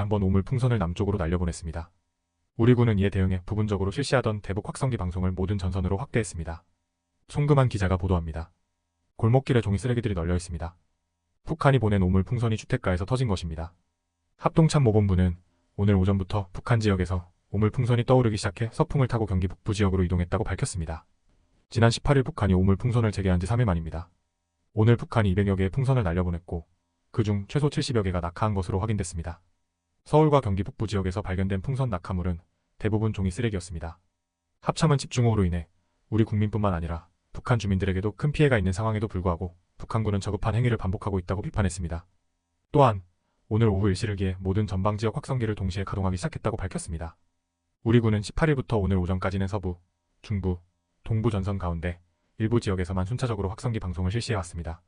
한번 우물 풍선을 남쪽으로 날려보냈습니다. 우리 군은 이에 대응해 부분적으로 실시하던 대북 확성기 방송을 모든 전선으로 확대했습니다. 송금한 기자가 보도합니다. 골목길에 종이 쓰레기들이 널려 있습니다. 북한이 보낸 우물 풍선이 주택가에서 터진 것입니다. 합동참 모본부는 오늘 오전부터 북한 지역에서 우물 풍선이 떠오르기 시작해 서풍을 타고 경기 북부 지역으로 이동했다고 밝혔습니다. 지난 18일 북한이 우물 풍선을 재개한 지 3일 만입니다. 오늘 북한이 200여 개의 풍선을 날려보냈고 그중 최소 70여 개가 낙하한 것으로 확인됐습니다. 서울과 경기 북부 지역에서 발견된 풍선 낙하물은 대부분 종이 쓰레기였습니다. 합참은 집중호우로 인해 우리 국민뿐만 아니라 북한 주민들에게도 큰 피해가 있는 상황에도 불구하고 북한군은 저급한 행위를 반복하고 있다고 비판했습니다. 또한 오늘 오후 일시를 기해 모든 전방 지역 확성기를 동시에 가동하기 시작했다고 밝혔습니다. 우리 군은 18일부터 오늘 오전까지는 서부, 중부, 동부 전선 가운데 일부 지역에서만 순차적으로 확성기 방송을 실시해왔습니다.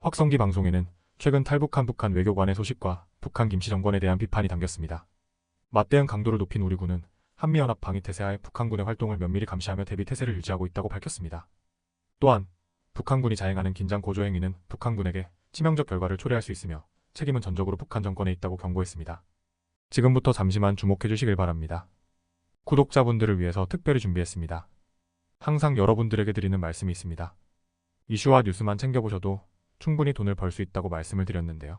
확성기 방송에는 최근 탈북한 북한 외교관의 소식과 북한 김씨 정권에 대한 비판이 담겼습니다. 맞대응 강도를 높인 우리 군은 한미연합 방위 태세하에 북한군의 활동을 면밀히 감시하며 대비 태세를 유지하고 있다고 밝혔습니다. 또한 북한군이 자행하는 긴장 고조 행위는 북한군에게 치명적 결과를 초래할 수 있으며 책임은 전적으로 북한 정권에 있다고 경고했습니다. 지금부터 잠시만 주목해 주시길 바랍니다. 구독자분들을 위해서 특별히 준비했습니다. 항상 여러분들에게 드리는 말씀이 있습니다. 이슈와 뉴스만 챙겨보셔도 충분히 돈을 벌 수 있다고 말씀을 드렸는데요.